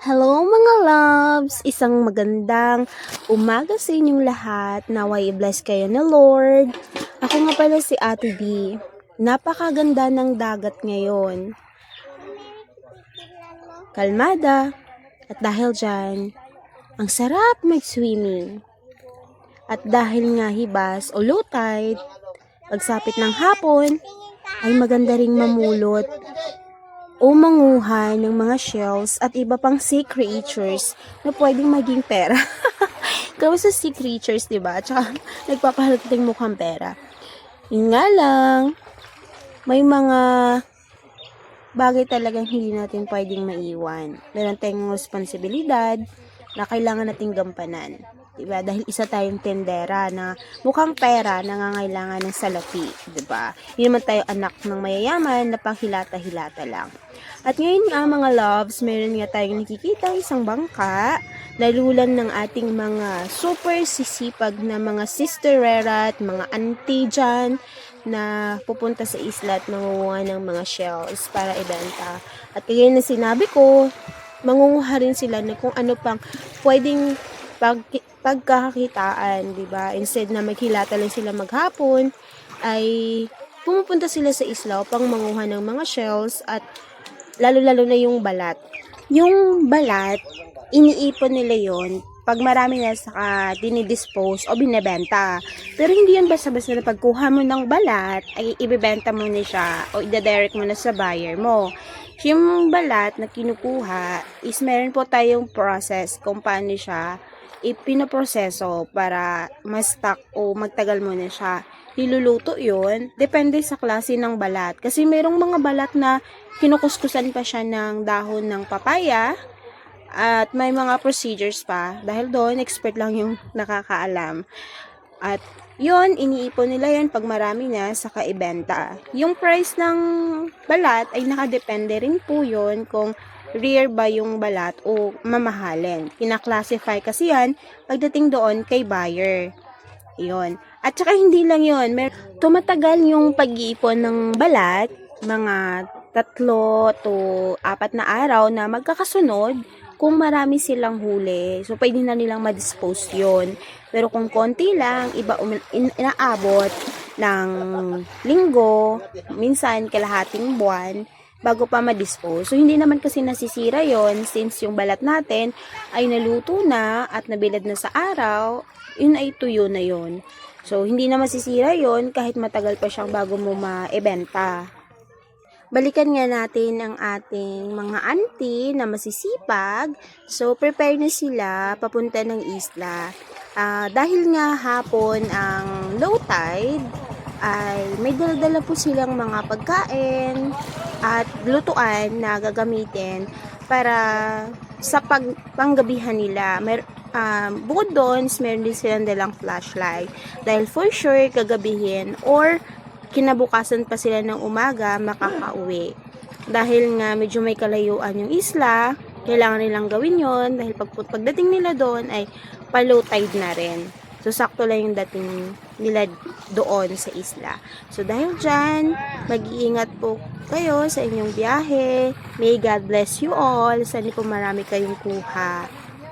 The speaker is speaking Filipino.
Hello mga loves! Isang magandang umaga sa inyong lahat. Naway i-bless kayo ni Lord. Ako nga pala si Ate B. Napakaganda ng dagat ngayon. Kalmada. At dahil dyan, ang sarap mag-swimming. At dahil nga hibas o low tide, pagsapit ng hapon, ay maganda ring mamulot o manguha ng mga shells at iba pang sea creatures na pwedeng maging pera. Gawa sa sea creatures, di ba? Tsaka nagpapahalating mukhang pera. Yun nga lang, may mga bagay talagang hindi natin pwedeng maiwan. Meron tayong responsibilidad na kailangan nating gampanan. Diba? Dahil isa tayong tendera na mukhang pera nangangailangan ng salapi. Diba? Hindi naman tayo anak ng mayayaman na panghilata-hilata lang. At ngayon nga mga loves, meron nga tayong nakikita isang bangka na lulan ng ating mga super sisipag na mga sisterera at mga auntie dyan na pupunta sa isla at mangunguha ng mga shells para ibenta. At kaya na sinabi ko, mangunguha rin sila na kung ano pang pwedeng pag, pagkakakitaan, di ba? Instead na maghilata lang sila maghapon, ay pumupunta sila sa isla upang manguha ng mga shells at lalo-lalo na yung balat. Yung balat, iniipon nila yon pag marami na saka dinidispose o binebenta. Pero hindi yan basta-basta na pagkuha mo ng balat, ay ibebenta mo na siya o idadirect mo na sa buyer mo. Yung balat na kinukuha is meron po tayong process kung paano siya ipinoproseso para ma-stock o magtagal mo na siya. Niluluto yun, depende sa klase ng balat. Kasi mayroong mga balat na kinukuskusan pa siya ng dahon ng papaya, at may mga procedures pa. Dahil doon, expert lang yung nakakaalam. At yun, iniipon nila yun pag marami na sa kaibenta. Yung price ng balat ay nakadepende rin po yun kung rare ba yung balat o mamahalin. Kina-classify kasi yan pagdating doon kay buyer. Yun. At saka hindi lang yun. Mer tumatagal yung pag-iipon ng balat, mga tatlo to apat na araw na magkakasunod kung marami silang huli. So, pwede na nilang ma-dispose yun. Pero kung konti lang, iba um, in, inaabot ng linggo, minsan kalahating buwan, bago pa ma-dispose. So, hindi naman kasi nasisira yon since yung balat natin ay naluto na at nabilad na sa araw, yun ay tuyo na yon So, hindi na masisira yon kahit matagal pa siyang bago mo ma-ebenta balikan nga natin ang ating mga auntie na masisipag. So, prepare na sila papunta ng isla. Ah, dahil nga hapon ang low tide, ay may dala po silang mga pagkain at lutuan na gagamitin para sa pag panggabihan nila. Mer um, bukod doon, meron din silang dalang flashlight. Dahil for sure, kagabihin or kinabukasan pa sila ng umaga makakauwi. Dahil nga medyo may kalayuan yung isla, kailangan nilang gawin yon dahil pag, pagdating nila doon ay pa-low tide na rin. So, sakto lang yung dating nila doon sa isla. So, dahil dyan, mag-iingat po kayo sa inyong biyahe. May God bless you all. Sana po marami kayong kuha.